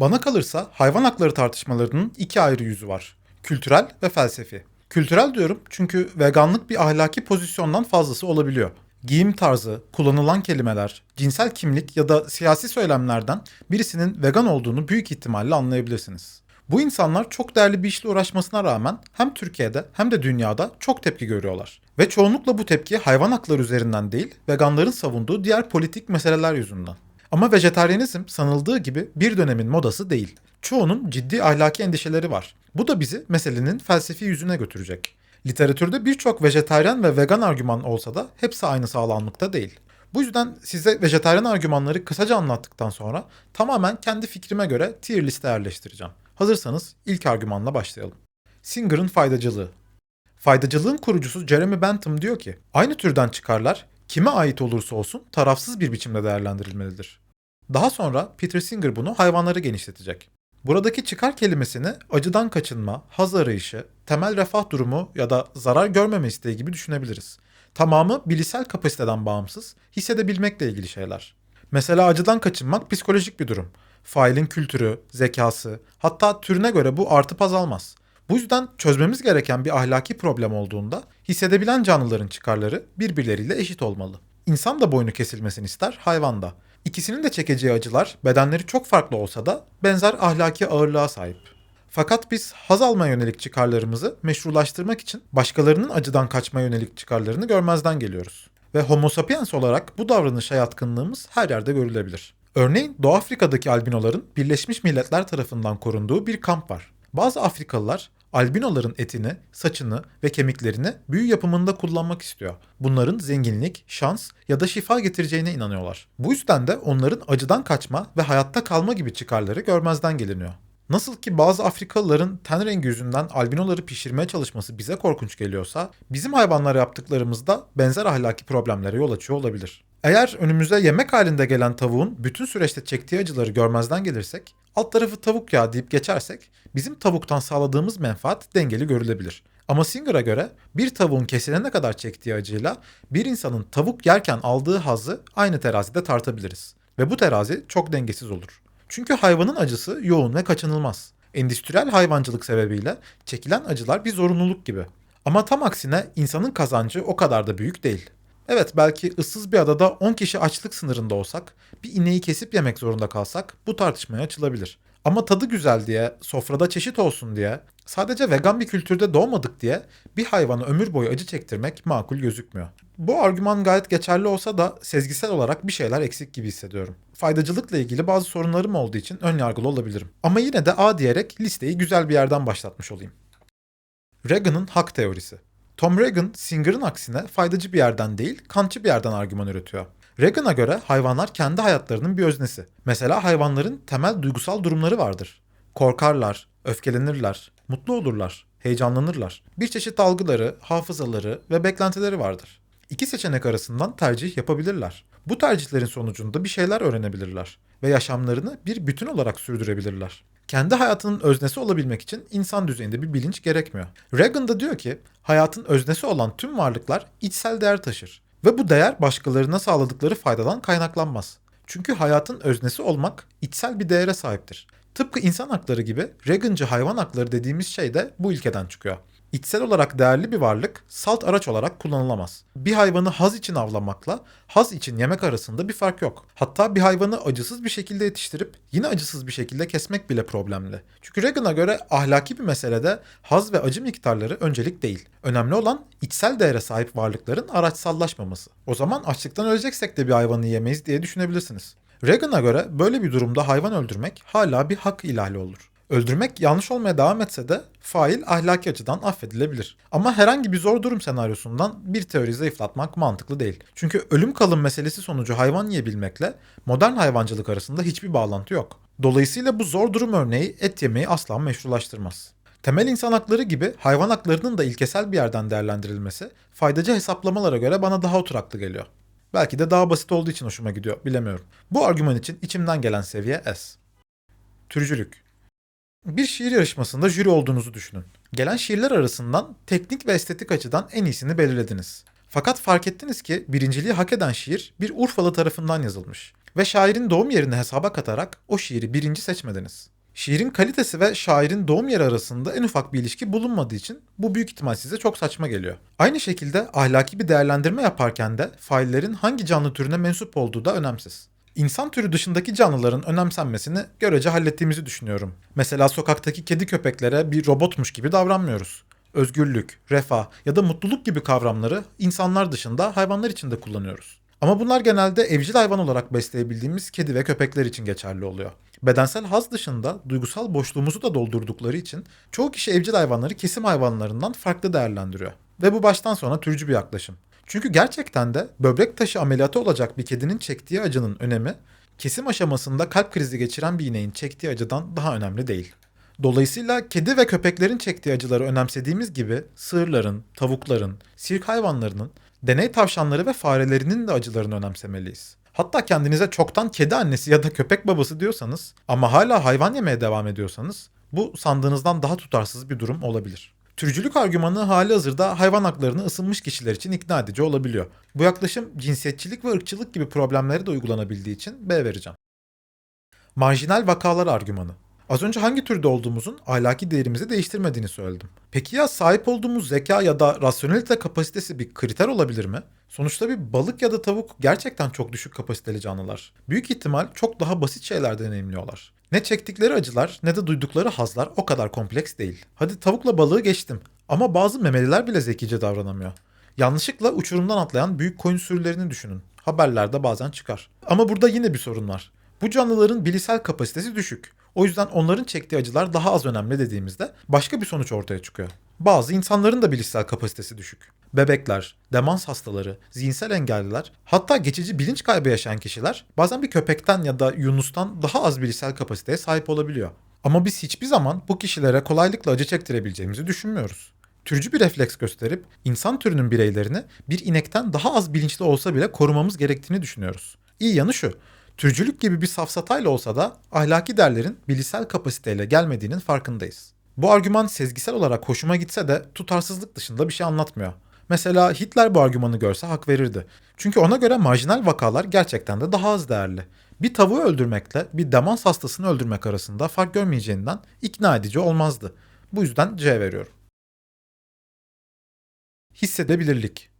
Bana kalırsa hayvan hakları tartışmalarının iki ayrı yüzü var. Kültürel ve felsefi. Kültürel diyorum çünkü veganlık bir ahlaki pozisyondan fazlası olabiliyor. Giyim tarzı, kullanılan kelimeler, cinsel kimlik ya da siyasi söylemlerden birisinin vegan olduğunu büyük ihtimalle anlayabilirsiniz. Bu insanlar çok değerli bir işle uğraşmasına rağmen hem Türkiye'de hem de dünyada çok tepki görüyorlar. Ve çoğunlukla bu tepki hayvan hakları üzerinden değil, veganların savunduğu diğer politik meseleler yüzünden. Ama vejetaryenizm sanıldığı gibi bir dönemin modası değil. Çoğunun ciddi ahlaki endişeleri var. Bu da bizi meselenin felsefi yüzüne götürecek. Literatürde birçok vejetaryen ve vegan argüman olsa da hepsi aynı sağlamlıkta değil. Bu yüzden size vejetaryen argümanları kısaca anlattıktan sonra tamamen kendi fikrime göre tier liste yerleştireceğim. Hazırsanız ilk argümanla başlayalım. Singer'ın faydacılığı. Faydacılığın kurucusu Jeremy Bentham diyor ki, aynı türden çıkarlar kime ait olursa olsun tarafsız bir biçimde değerlendirilmelidir. Daha sonra Peter Singer bunu hayvanlara genişletecek. Buradaki çıkar kelimesini acıdan kaçınma, haz arayışı, temel refah durumu ya da zarar görmeme isteği gibi düşünebiliriz. Tamamı bilişsel kapasiteden bağımsız, hissedebilmekle ilgili şeyler. Mesela acıdan kaçınmak psikolojik bir durum. Failin kültürü, zekası, hatta türüne göre bu artıp azalmaz. Bu yüzden çözmemiz gereken bir ahlaki problem olduğunda hissedebilen canlıların çıkarları birbirleriyle eşit olmalı. İnsan da boynu kesilmesini ister, hayvan da. İkisinin de çekeceği acılar bedenleri çok farklı olsa da benzer ahlaki ağırlığa sahip. Fakat biz haz almaya yönelik çıkarlarımızı meşrulaştırmak için başkalarının acıdan kaçmaya yönelik çıkarlarını görmezden geliyoruz. Ve homo sapiens olarak bu davranışa yatkınlığımız her yerde görülebilir. Örneğin Doğu Afrika'daki albinoların Birleşmiş Milletler tarafından korunduğu bir kamp var. Bazı Afrikalılar albinoların etini, saçını ve kemiklerini büyü yapımında kullanmak istiyor. Bunların zenginlik, şans ya da şifa getireceğine inanıyorlar. Bu yüzden de onların acıdan kaçma ve hayatta kalma gibi çıkarları görmezden geliniyor. Nasıl ki bazı Afrikalıların ten rengi yüzünden albinoları pişirmeye çalışması bize korkunç geliyorsa, bizim hayvanlara yaptıklarımızda benzer ahlaki problemlere yol açıyor olabilir. Eğer önümüze yemek halinde gelen tavuğun bütün süreçte çektiği acıları görmezden gelirsek, alt tarafı tavuk ya deyip geçersek, bizim tavuktan sağladığımız menfaat dengeli görülebilir. Ama Singer'a göre bir tavuğun kesilene kadar çektiği acıyla bir insanın tavuk yerken aldığı hazzı aynı terazide tartabiliriz. Ve bu terazi çok dengesiz olur. Çünkü hayvanın acısı yoğun ve kaçınılmaz. Endüstriyel hayvancılık sebebiyle çekilen acılar bir zorunluluk gibi. Ama tam aksine insanın kazancı o kadar da büyük değil. Evet belki ıssız bir adada 10 kişi açlık sınırında olsak, bir ineği kesip yemek zorunda kalsak bu tartışmaya açılabilir. Ama tadı güzel diye, sofrada çeşit olsun diye, sadece vegan bir kültürde doğmadık diye bir hayvana ömür boyu acı çektirmek makul gözükmüyor. Bu argüman gayet geçerli olsa da sezgisel olarak bir şeyler eksik gibi hissediyorum. Faydacılıkla ilgili bazı sorunlarım olduğu için ön yargılı olabilirim. Ama yine de A diyerek listeyi güzel bir yerden başlatmış olayım. Reagan'ın hak teorisi. Tom Reagan, Singer'ın aksine faydacı bir yerden değil, kantçı bir yerden argüman üretiyor. Reagan'a göre hayvanlar kendi hayatlarının bir öznesi. Mesela hayvanların temel duygusal durumları vardır. Korkarlar, öfkelenirler, mutlu olurlar, heyecanlanırlar. Bir çeşit algıları, hafızaları ve beklentileri vardır. İki seçenek arasından tercih yapabilirler. Bu tercihlerin sonucunda bir şeyler öğrenebilirler ve yaşamlarını bir bütün olarak sürdürebilirler. Kendi hayatının öznesi olabilmek için insan düzeyinde bir bilinç gerekmiyor. Reagan da diyor ki hayatın öznesi olan tüm varlıklar içsel değer taşır ve bu değer başkalarına sağladıkları faydadan kaynaklanmaz. Çünkü hayatın öznesi olmak içsel bir değere sahiptir. Tıpkı insan hakları gibi Reagan'cı hayvan hakları dediğimiz şey de bu ilkeden çıkıyor. İçsel olarak değerli bir varlık salt araç olarak kullanılamaz. Bir hayvanı haz için avlamakla haz için yemek arasında bir fark yok. Hatta bir hayvanı acısız bir şekilde yetiştirip yine acısız bir şekilde kesmek bile problemli. Çünkü Reagan'a göre ahlaki bir meselede haz ve acı miktarları öncelik değil. Önemli olan içsel değere sahip varlıkların araçsallaşmaması. O zaman açlıktan öleceksek de bir hayvanı yemeyiz diye düşünebilirsiniz. Reagan'a göre böyle bir durumda hayvan öldürmek hala bir hak ihlali olur. Öldürmek yanlış olmaya devam etse de fail ahlaki açıdan affedilebilir. Ama herhangi bir zor durum senaryosundan bir teori zayıflatmak mantıklı değil. Çünkü ölüm kalım meselesi sonucu hayvan yiyebilmekle modern hayvancılık arasında hiçbir bağlantı yok. Dolayısıyla bu zor durum örneği et yemeyi asla meşrulaştırmaz. Temel insan hakları gibi hayvan haklarının da ilkesel bir yerden değerlendirilmesi faydacı hesaplamalara göre bana daha oturaklı geliyor. Belki de daha basit olduğu için hoşuma gidiyor, bilemiyorum. Bu argüman için içimden gelen seviye S. Türcülük. Bir şiir yarışmasında jüri olduğunuzu düşünün. Gelen şiirler arasından teknik ve estetik açıdan en iyisini belirlediniz. Fakat fark ettiniz ki birinciliği hak eden şiir bir Urfalı tarafından yazılmış. Ve şairin doğum yerini hesaba katarak o şiiri birinci seçmediniz. Şiirin kalitesi ve şairin doğum yeri arasında en ufak bir ilişki bulunmadığı için bu büyük ihtimal size çok saçma geliyor. Aynı şekilde ahlaki bir değerlendirme yaparken de faillerin hangi canlı türüne mensup olduğu da önemsiz. İnsan türü dışındaki canlıların önemsenmesini görece hallettiğimizi düşünüyorum. Mesela sokaktaki kedi köpeklere bir robotmuş gibi davranmıyoruz. Özgürlük, refah ya da mutluluk gibi kavramları insanlar dışında hayvanlar için de kullanıyoruz. Ama bunlar genelde evcil hayvan olarak besleyebildiğimiz kedi ve köpekler için geçerli oluyor. Bedensel haz dışında duygusal boşluğumuzu da doldurdukları için çoğu kişi evcil hayvanları kesim hayvanlarından farklı değerlendiriyor. Ve bu baştan sona türcü bir yaklaşım. Çünkü gerçekten de böbrek taşı ameliyatı olacak bir kedinin çektiği acının önemi kesim aşamasında kalp krizi geçiren bir ineğin çektiği acıdan daha önemli değil. Dolayısıyla kedi ve köpeklerin çektiği acıları önemsediğimiz gibi sığırların, tavukların, sirk hayvanlarının, deney tavşanları ve farelerinin de acılarını önemsemeliyiz. Hatta kendinize çoktan kedi annesi ya da köpek babası diyorsanız ama hala hayvan yemeye devam ediyorsanız bu sandığınızdan daha tutarsız bir durum olabilir. Türcülük argümanı hali hazırda hayvan haklarını ısınmış kişiler için ikna edici olabiliyor. Bu yaklaşım cinsiyetçilik ve ırkçılık gibi problemlere de uygulanabildiği için B vereceğim. Marjinal vakalar argümanı. Az önce hangi türde olduğumuzun ahlaki değerimizi değiştirmediğini söyledim. Peki ya sahip olduğumuz zeka ya da rasyonelite kapasitesi bir kriter olabilir mi? Sonuçta bir balık ya da tavuk gerçekten çok düşük kapasiteli canlılar. Büyük ihtimal çok daha basit şeyler deneyimliyorlar. Ne çektikleri acılar ne de duydukları hazlar o kadar kompleks değil. Hadi tavukla balığı geçtim ama bazı memeliler bile zekice davranamıyor. Yanlışlıkla uçurumdan atlayan büyük koyun sürülerini düşünün. Haberlerde bazen çıkar. Ama burada yine bir sorun var. Bu canlıların bilişsel kapasitesi düşük. O yüzden onların çektiği acılar daha az önemli dediğimizde başka bir sonuç ortaya çıkıyor. Bazı insanların da bilişsel kapasitesi düşük. Bebekler, demans hastaları, zihinsel engelliler, hatta geçici bilinç kaybı yaşayan kişiler bazen bir köpekten ya da yunustan daha az bilişsel kapasiteye sahip olabiliyor. Ama biz hiçbir zaman bu kişilere kolaylıkla acı çektirebileceğimizi düşünmüyoruz. Türcü bir refleks gösterip insan türünün bireylerini bir inekten daha az bilinçli olsa bile korumamız gerektiğini düşünüyoruz. İyi yanı şu, Türcülük gibi bir safsatayla olsa da ahlaki değerlerin bilişsel kapasiteyle gelmediğinin farkındayız. Bu argüman sezgisel olarak hoşuma gitse de tutarsızlık dışında bir şey anlatmıyor. Mesela Hitler bu argümanı görse hak verirdi. Çünkü ona göre marjinal vakalar gerçekten de daha az değerli. Bir tavuğu öldürmekle bir demans hastasını öldürmek arasında fark görmeyeceğinden ikna edici olmazdı. Bu yüzden C veriyorum. Hissedebilirlik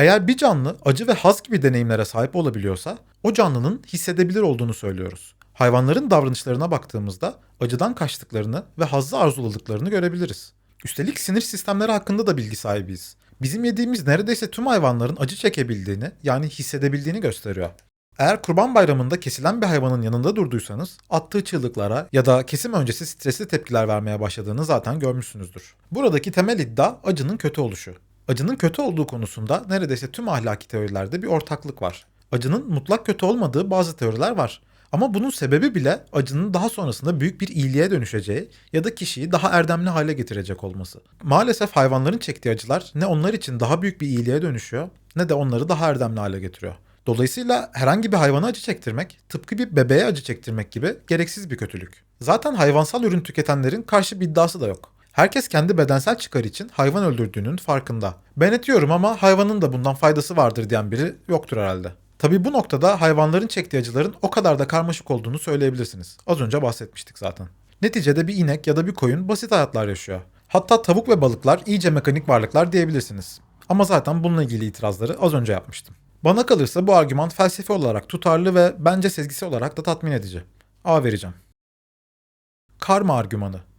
eğer bir canlı acı ve haz gibi deneyimlere sahip olabiliyorsa o canlının hissedebilir olduğunu söylüyoruz. Hayvanların davranışlarına baktığımızda acıdan kaçtıklarını ve hazzı arzuladıklarını görebiliriz. Üstelik sinir sistemleri hakkında da bilgi sahibiyiz. Bizim yediğimiz neredeyse tüm hayvanların acı çekebildiğini yani hissedebildiğini gösteriyor. Eğer kurban bayramında kesilen bir hayvanın yanında durduysanız attığı çığlıklara ya da kesim öncesi stresli tepkiler vermeye başladığını zaten görmüşsünüzdür. Buradaki temel iddia acının kötü oluşu. Acının kötü olduğu konusunda neredeyse tüm ahlaki teorilerde bir ortaklık var. Acının mutlak kötü olmadığı bazı teoriler var. Ama bunun sebebi bile acının daha sonrasında büyük bir iyiliğe dönüşeceği ya da kişiyi daha erdemli hale getirecek olması. Maalesef hayvanların çektiği acılar ne onlar için daha büyük bir iyiliğe dönüşüyor ne de onları daha erdemli hale getiriyor. Dolayısıyla herhangi bir hayvana acı çektirmek, tıpkı bir bebeğe acı çektirmek gibi gereksiz bir kötülük. Zaten hayvansal ürün tüketenlerin karşı bir iddiası da yok. Herkes kendi bedensel çıkar için hayvan öldürdüğünün farkında. Ben etiyorum ama hayvanın da bundan faydası vardır diyen biri yoktur herhalde. Tabi bu noktada hayvanların çektiği acıların o kadar da karmaşık olduğunu söyleyebilirsiniz. Az önce bahsetmiştik zaten. Neticede bir inek ya da bir koyun basit hayatlar yaşıyor. Hatta tavuk ve balıklar iyice mekanik varlıklar diyebilirsiniz. Ama zaten bununla ilgili itirazları az önce yapmıştım. Bana kalırsa bu argüman felsefi olarak tutarlı ve bence sezgisi olarak da tatmin edici. A vereceğim. Karma argümanı.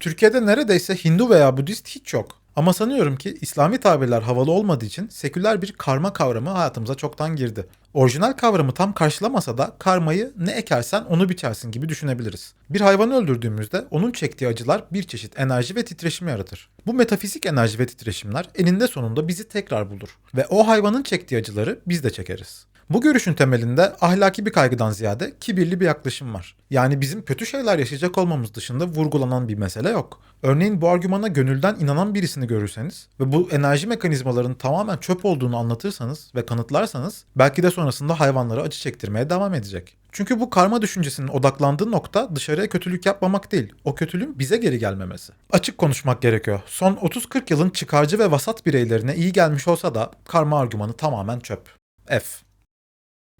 Türkiye'de neredeyse Hindu veya Budist hiç yok. Ama sanıyorum ki İslami tabirler havalı olmadığı için seküler bir karma kavramı hayatımıza çoktan girdi. Orijinal kavramı tam karşılamasa da karmayı ne ekersen onu biçersin gibi düşünebiliriz. Bir hayvanı öldürdüğümüzde onun çektiği acılar bir çeşit enerji ve titreşim yaratır. Bu metafizik enerji ve titreşimler eninde sonunda bizi tekrar bulur ve o hayvanın çektiği acıları biz de çekeriz. Bu görüşün temelinde ahlaki bir kaygıdan ziyade kibirli bir yaklaşım var. Yani bizim kötü şeyler yaşayacak olmamız dışında vurgulanan bir mesele yok. Örneğin bu argümana gönülden inanan birisini görürseniz ve bu enerji mekanizmalarının tamamen çöp olduğunu anlatırsanız ve kanıtlarsanız belki de sonrasında hayvanlara acı çektirmeye devam edecek. Çünkü bu karma düşüncesinin odaklandığı nokta dışarıya kötülük yapmamak değil, o kötülüğün bize geri gelmemesi. Açık konuşmak gerekiyor. Son 30-40 yılın çıkarcı ve vasat bireylerine iyi gelmiş olsa da karma argümanı tamamen çöp. F.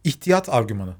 İhtiyat argümanı.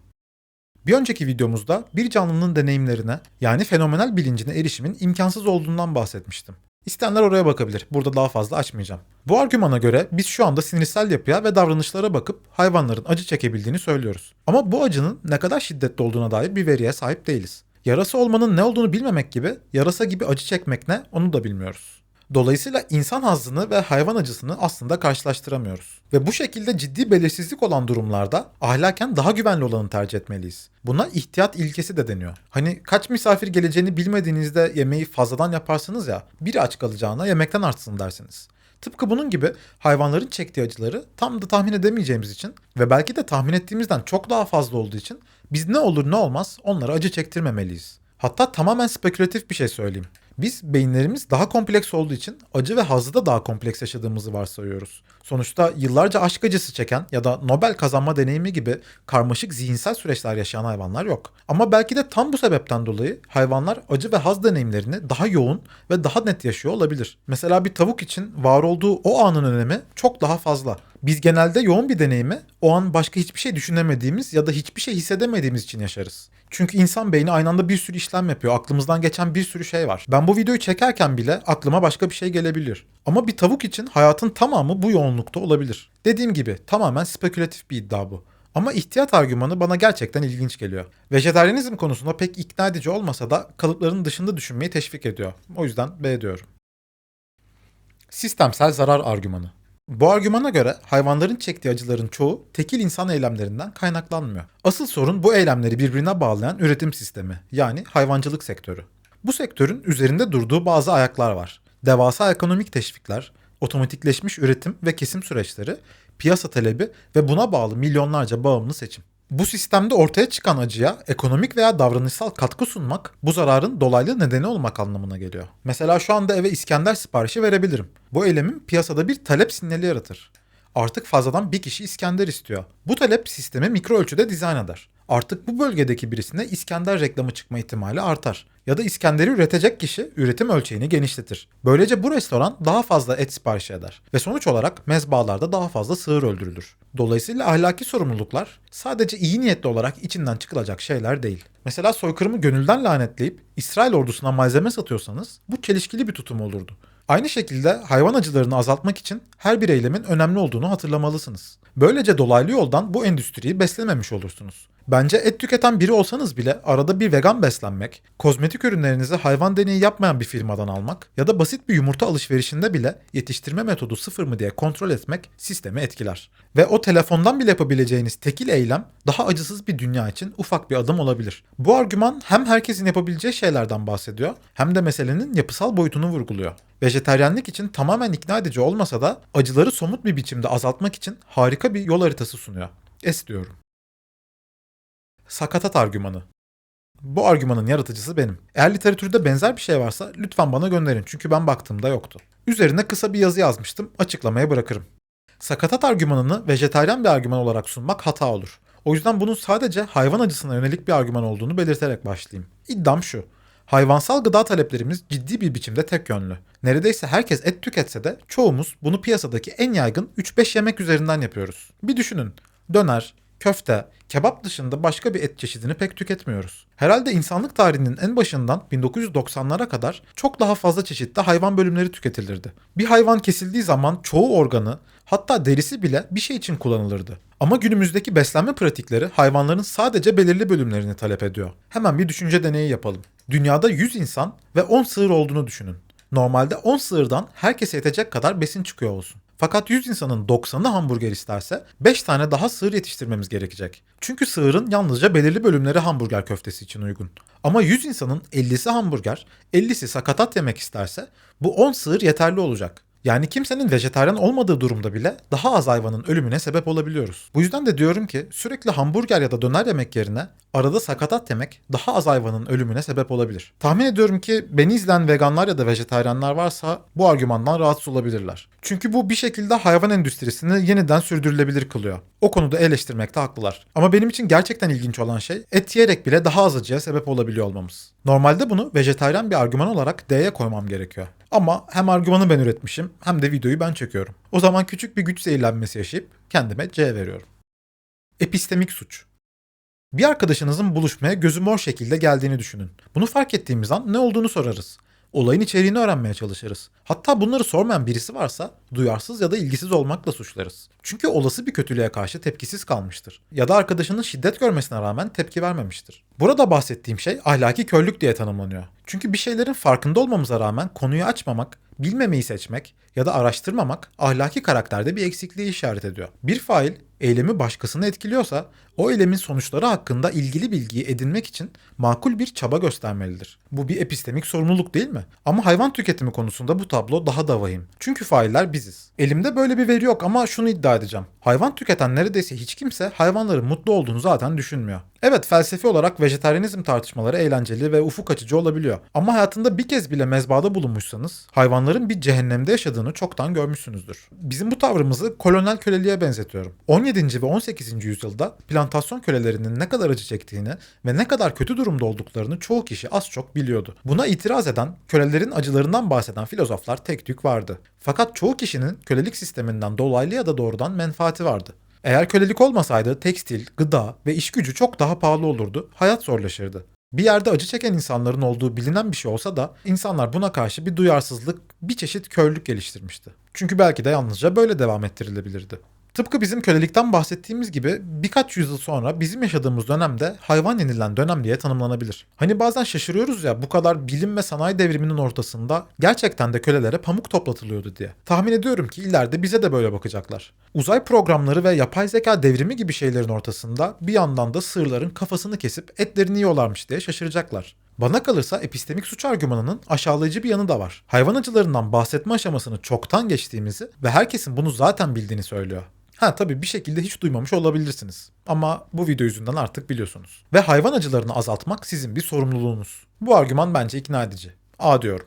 Bir önceki videomuzda bir canlının deneyimlerine yani fenomenal bilincine erişimin imkansız olduğundan bahsetmiştim. İsteyenler oraya bakabilir. Burada daha fazla açmayacağım. Bu argümana göre biz şu anda sinirsel yapıya ve davranışlara bakıp hayvanların acı çekebildiğini söylüyoruz. Ama bu acının ne kadar şiddetli olduğuna dair bir veriye sahip değiliz. Yarası olmanın ne olduğunu bilmemek gibi yarasa gibi acı çekmek ne onu da bilmiyoruz. Dolayısıyla insan hazzını ve hayvan acısını aslında karşılaştıramıyoruz. Ve bu şekilde ciddi belirsizlik olan durumlarda ahlaken daha güvenli olanı tercih etmeliyiz. Buna ihtiyat ilkesi de deniyor. Hani kaç misafir geleceğini bilmediğinizde yemeği fazladan yaparsınız ya, biri aç kalacağına yemekten artsın dersiniz. Tıpkı bunun gibi hayvanların çektiği acıları tam da tahmin edemeyeceğimiz için ve belki de tahmin ettiğimizden çok daha fazla olduğu için biz ne olur ne olmaz onlara acı çektirmemeliyiz. Hatta tamamen spekülatif bir şey söyleyeyim. Biz beyinlerimiz daha kompleks olduğu için acı ve hazzı da daha kompleks yaşadığımızı varsayıyoruz. Sonuçta yıllarca aşk acısı çeken ya da Nobel kazanma deneyimi gibi karmaşık zihinsel süreçler yaşayan hayvanlar yok. Ama belki de tam bu sebepten dolayı hayvanlar acı ve haz deneyimlerini daha yoğun ve daha net yaşıyor olabilir. Mesela bir tavuk için var olduğu o anın önemi çok daha fazla. Biz genelde yoğun bir deneyimi o an başka hiçbir şey düşünemediğimiz ya da hiçbir şey hissedemediğimiz için yaşarız. Çünkü insan beyni aynı anda bir sürü işlem yapıyor. Aklımızdan geçen bir sürü şey var. Ben bu videoyu çekerken bile aklıma başka bir şey gelebilir. Ama bir tavuk için hayatın tamamı bu yoğunlukta olabilir. Dediğim gibi tamamen spekülatif bir iddia bu. Ama ihtiyat argümanı bana gerçekten ilginç geliyor. Vejetaryenizm konusunda pek ikna edici olmasa da kalıpların dışında düşünmeyi teşvik ediyor. O yüzden B diyorum. Sistemsel zarar argümanı. Bu argümana göre hayvanların çektiği acıların çoğu tekil insan eylemlerinden kaynaklanmıyor. Asıl sorun bu eylemleri birbirine bağlayan üretim sistemi yani hayvancılık sektörü. Bu sektörün üzerinde durduğu bazı ayaklar var. Devasa ekonomik teşvikler, otomatikleşmiş üretim ve kesim süreçleri, piyasa talebi ve buna bağlı milyonlarca bağımlı seçim. Bu sistemde ortaya çıkan acıya ekonomik veya davranışsal katkı sunmak bu zararın dolaylı nedeni olmak anlamına geliyor. Mesela şu anda eve İskender siparişi verebilirim. Bu eylemin piyasada bir talep sinyali yaratır. Artık fazladan bir kişi İskender istiyor. Bu talep sistemi mikro ölçüde dizayn eder. Artık bu bölgedeki birisine İskender reklamı çıkma ihtimali artar. Ya da İskender'i üretecek kişi üretim ölçeğini genişletir. Böylece bu restoran daha fazla et siparişi eder. Ve sonuç olarak mezbalarda daha fazla sığır öldürülür. Dolayısıyla ahlaki sorumluluklar sadece iyi niyetli olarak içinden çıkılacak şeyler değil. Mesela soykırımı gönülden lanetleyip İsrail ordusuna malzeme satıyorsanız bu çelişkili bir tutum olurdu. Aynı şekilde hayvan acılarını azaltmak için her bir eylemin önemli olduğunu hatırlamalısınız. Böylece dolaylı yoldan bu endüstriyi beslememiş olursunuz. Bence et tüketen biri olsanız bile arada bir vegan beslenmek, kozmetik ürünlerinizi hayvan deneyi yapmayan bir firmadan almak ya da basit bir yumurta alışverişinde bile yetiştirme metodu sıfır mı diye kontrol etmek sistemi etkiler. Ve o telefondan bile yapabileceğiniz tekil eylem daha acısız bir dünya için ufak bir adım olabilir. Bu argüman hem herkesin yapabileceği şeylerden bahsediyor hem de meselenin yapısal boyutunu vurguluyor. Vejeteryenlik için tamamen ikna edici olmasa da acıları somut bir biçimde azaltmak için harika bir yol haritası sunuyor. Es diyorum. Sakatat argümanı. Bu argümanın yaratıcısı benim. Eğer literatürde benzer bir şey varsa lütfen bana gönderin çünkü ben baktığımda yoktu. Üzerine kısa bir yazı yazmıştım, açıklamaya bırakırım. Sakatat argümanını vejetaryen bir argüman olarak sunmak hata olur. O yüzden bunun sadece hayvan acısına yönelik bir argüman olduğunu belirterek başlayayım. İddiam şu. Hayvansal gıda taleplerimiz ciddi bir biçimde tek yönlü. Neredeyse herkes et tüketse de çoğumuz bunu piyasadaki en yaygın 3-5 yemek üzerinden yapıyoruz. Bir düşünün. Döner, köfte, kebap dışında başka bir et çeşidini pek tüketmiyoruz. Herhalde insanlık tarihinin en başından 1990'lara kadar çok daha fazla çeşitli hayvan bölümleri tüketilirdi. Bir hayvan kesildiği zaman çoğu organı hatta derisi bile bir şey için kullanılırdı. Ama günümüzdeki beslenme pratikleri hayvanların sadece belirli bölümlerini talep ediyor. Hemen bir düşünce deneyi yapalım. Dünyada 100 insan ve 10 sığır olduğunu düşünün. Normalde 10 sığırdan herkese yetecek kadar besin çıkıyor olsun. Fakat 100 insanın 90'ı hamburger isterse 5 tane daha sığır yetiştirmemiz gerekecek. Çünkü sığırın yalnızca belirli bölümleri hamburger köftesi için uygun. Ama 100 insanın 50'si hamburger, 50'si sakatat yemek isterse bu 10 sığır yeterli olacak. Yani kimsenin vejetaryen olmadığı durumda bile daha az hayvanın ölümüne sebep olabiliyoruz. Bu yüzden de diyorum ki sürekli hamburger ya da döner yemek yerine arada sakatat yemek daha az hayvanın ölümüne sebep olabilir. Tahmin ediyorum ki beni izleyen veganlar ya da vejetaryenler varsa bu argümandan rahatsız olabilirler. Çünkü bu bir şekilde hayvan endüstrisini yeniden sürdürülebilir kılıyor. O konuda eleştirmekte haklılar. Ama benim için gerçekten ilginç olan şey et yiyerek bile daha az acıya sebep olabiliyor olmamız. Normalde bunu vejetaryen bir argüman olarak D'ye koymam gerekiyor. Ama hem argümanı ben üretmişim hem de videoyu ben çekiyorum. O zaman küçük bir güç zehirlenmesi yaşayıp kendime C veriyorum. Epistemik suç. Bir arkadaşınızın buluşmaya gözü mor şekilde geldiğini düşünün. Bunu fark ettiğimiz an ne olduğunu sorarız. Olayın içeriğini öğrenmeye çalışırız. Hatta bunları sormayan birisi varsa duyarsız ya da ilgisiz olmakla suçlarız. Çünkü olası bir kötülüğe karşı tepkisiz kalmıştır. Ya da arkadaşının şiddet görmesine rağmen tepki vermemiştir. Burada bahsettiğim şey ahlaki körlük diye tanımlanıyor. Çünkü bir şeylerin farkında olmamıza rağmen konuyu açmamak, bilmemeyi seçmek ya da araştırmamak ahlaki karakterde bir eksikliği işaret ediyor. Bir fail eylemi başkasını etkiliyorsa o eylemin sonuçları hakkında ilgili bilgiyi edinmek için makul bir çaba göstermelidir. Bu bir epistemik sorumluluk değil mi? Ama hayvan tüketimi konusunda bu tablo daha da vahim. Çünkü failler biziz. Elimde böyle bir veri yok ama şunu iddia edeceğim. Hayvan tüketen neredeyse hiç kimse hayvanların mutlu olduğunu zaten düşünmüyor. Evet felsefi olarak vejetaryenizm tartışmaları eğlenceli ve ufuk açıcı olabiliyor. Ama hayatında bir kez bile mezbada bulunmuşsanız hayvanların bir cehennemde yaşadığını çoktan görmüşsünüzdür. Bizim bu tavrımızı kolonyal köleliğe benzetiyorum. 17. ve 18. yüzyılda plantasyon kölelerinin ne kadar acı çektiğini ve ne kadar kötü durumda olduklarını çoğu kişi az çok biliyordu. Buna itiraz eden, kölelerin acılarından bahseden filozoflar tek tük vardı. Fakat çoğu kişinin kölelik sisteminden dolaylı ya da doğrudan menfaati vardı. Eğer kölelik olmasaydı tekstil, gıda ve iş gücü çok daha pahalı olurdu, hayat zorlaşırdı. Bir yerde acı çeken insanların olduğu bilinen bir şey olsa da insanlar buna karşı bir duyarsızlık, bir çeşit körlük geliştirmişti. Çünkü belki de yalnızca böyle devam ettirilebilirdi. Tıpkı bizim kölelikten bahsettiğimiz gibi birkaç yüzyıl sonra bizim yaşadığımız dönemde hayvan yenilen dönem diye tanımlanabilir. Hani bazen şaşırıyoruz ya bu kadar bilim ve sanayi devriminin ortasında gerçekten de kölelere pamuk toplatılıyordu diye. Tahmin ediyorum ki ileride bize de böyle bakacaklar. Uzay programları ve yapay zeka devrimi gibi şeylerin ortasında bir yandan da sığırların kafasını kesip etlerini yiyorlarmış diye şaşıracaklar. Bana kalırsa epistemik suç argümanının aşağılayıcı bir yanı da var. Hayvan acılarından bahsetme aşamasını çoktan geçtiğimizi ve herkesin bunu zaten bildiğini söylüyor. Ha tabii bir şekilde hiç duymamış olabilirsiniz. Ama bu video yüzünden artık biliyorsunuz. Ve hayvan acılarını azaltmak sizin bir sorumluluğunuz. Bu argüman bence ikna edici. A diyorum.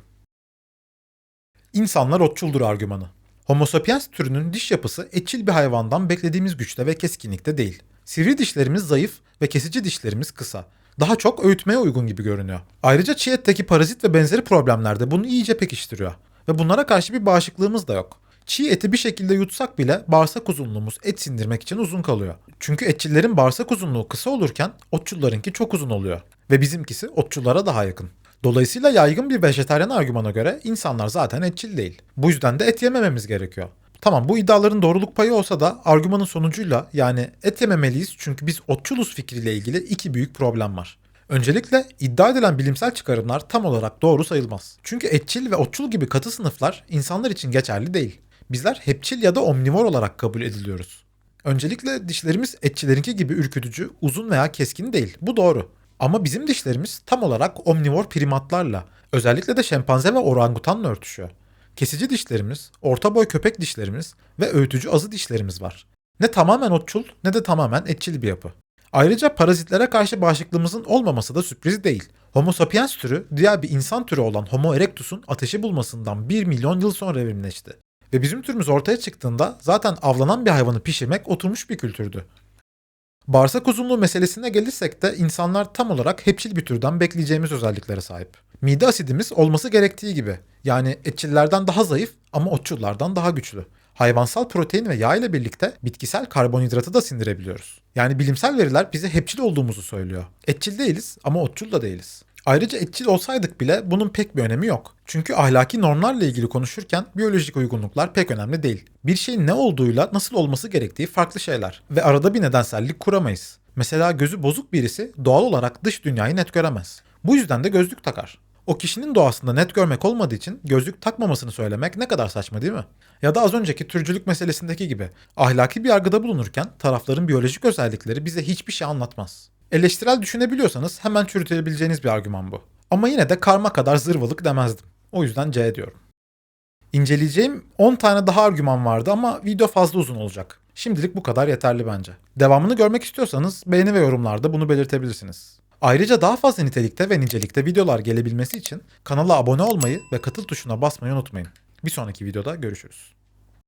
İnsanlar otçuldur argümanı. Homo sapiens türünün diş yapısı etçil bir hayvandan beklediğimiz güçte ve keskinlikte değil. Sivri dişlerimiz zayıf ve kesici dişlerimiz kısa. Daha çok öğütmeye uygun gibi görünüyor. Ayrıca çiğ etteki parazit ve benzeri problemler de bunu iyice pekiştiriyor. Ve bunlara karşı bir bağışıklığımız da yok. Çiğ eti bir şekilde yutsak bile bağırsak uzunluğumuz et sindirmek için uzun kalıyor. Çünkü etçillerin bağırsak uzunluğu kısa olurken otçullarınki çok uzun oluyor. Ve bizimkisi otçullara daha yakın. Dolayısıyla yaygın bir vejetaryen argümana göre insanlar zaten etçil değil. Bu yüzden de et yemememiz gerekiyor. Tamam bu iddiaların doğruluk payı olsa da argümanın sonucuyla yani et yememeliyiz çünkü biz otçuluz fikriyle ilgili iki büyük problem var. Öncelikle iddia edilen bilimsel çıkarımlar tam olarak doğru sayılmaz. Çünkü etçil ve otçul gibi katı sınıflar insanlar için geçerli değil. Bizler hepçil ya da omnivor olarak kabul ediliyoruz. Öncelikle dişlerimiz etçilerinki gibi ürkütücü, uzun veya keskin değil. Bu doğru. Ama bizim dişlerimiz tam olarak omnivor primatlarla, özellikle de şempanze ve orangutanla örtüşüyor. Kesici dişlerimiz, orta boy köpek dişlerimiz ve öğütücü azı dişlerimiz var. Ne tamamen otçul ne de tamamen etçil bir yapı. Ayrıca parazitlere karşı bağışıklığımızın olmaması da sürpriz değil. Homo sapiens türü diğer bir insan türü olan Homo erectus'un ateşi bulmasından 1 milyon yıl sonra evrimleşti. Ve bizim türümüz ortaya çıktığında zaten avlanan bir hayvanı pişirmek oturmuş bir kültürdü. Bağırsak uzunluğu meselesine gelirsek de insanlar tam olarak hepçil bir türden bekleyeceğimiz özelliklere sahip. Mide asidimiz olması gerektiği gibi. Yani etçillerden daha zayıf ama otçullardan daha güçlü. Hayvansal protein ve yağ ile birlikte bitkisel karbonhidratı da sindirebiliyoruz. Yani bilimsel veriler bize hepçil olduğumuzu söylüyor. Etçil değiliz ama otçul da değiliz. Ayrıca etçil olsaydık bile bunun pek bir önemi yok. Çünkü ahlaki normlarla ilgili konuşurken biyolojik uygunluklar pek önemli değil. Bir şeyin ne olduğuyla nasıl olması gerektiği farklı şeyler ve arada bir nedensellik kuramayız. Mesela gözü bozuk birisi doğal olarak dış dünyayı net göremez. Bu yüzden de gözlük takar. O kişinin doğasında net görmek olmadığı için gözlük takmamasını söylemek ne kadar saçma değil mi? Ya da az önceki türcülük meselesindeki gibi ahlaki bir yargıda bulunurken tarafların biyolojik özellikleri bize hiçbir şey anlatmaz. Eleştirel düşünebiliyorsanız hemen çürütebileceğiniz bir argüman bu. Ama yine de karma kadar zırvalık demezdim. O yüzden C diyorum. İnceleyeceğim 10 tane daha argüman vardı ama video fazla uzun olacak. Şimdilik bu kadar yeterli bence. Devamını görmek istiyorsanız beğeni ve yorumlarda bunu belirtebilirsiniz. Ayrıca daha fazla nitelikte ve nicelikte videolar gelebilmesi için kanala abone olmayı ve katıl tuşuna basmayı unutmayın. Bir sonraki videoda görüşürüz.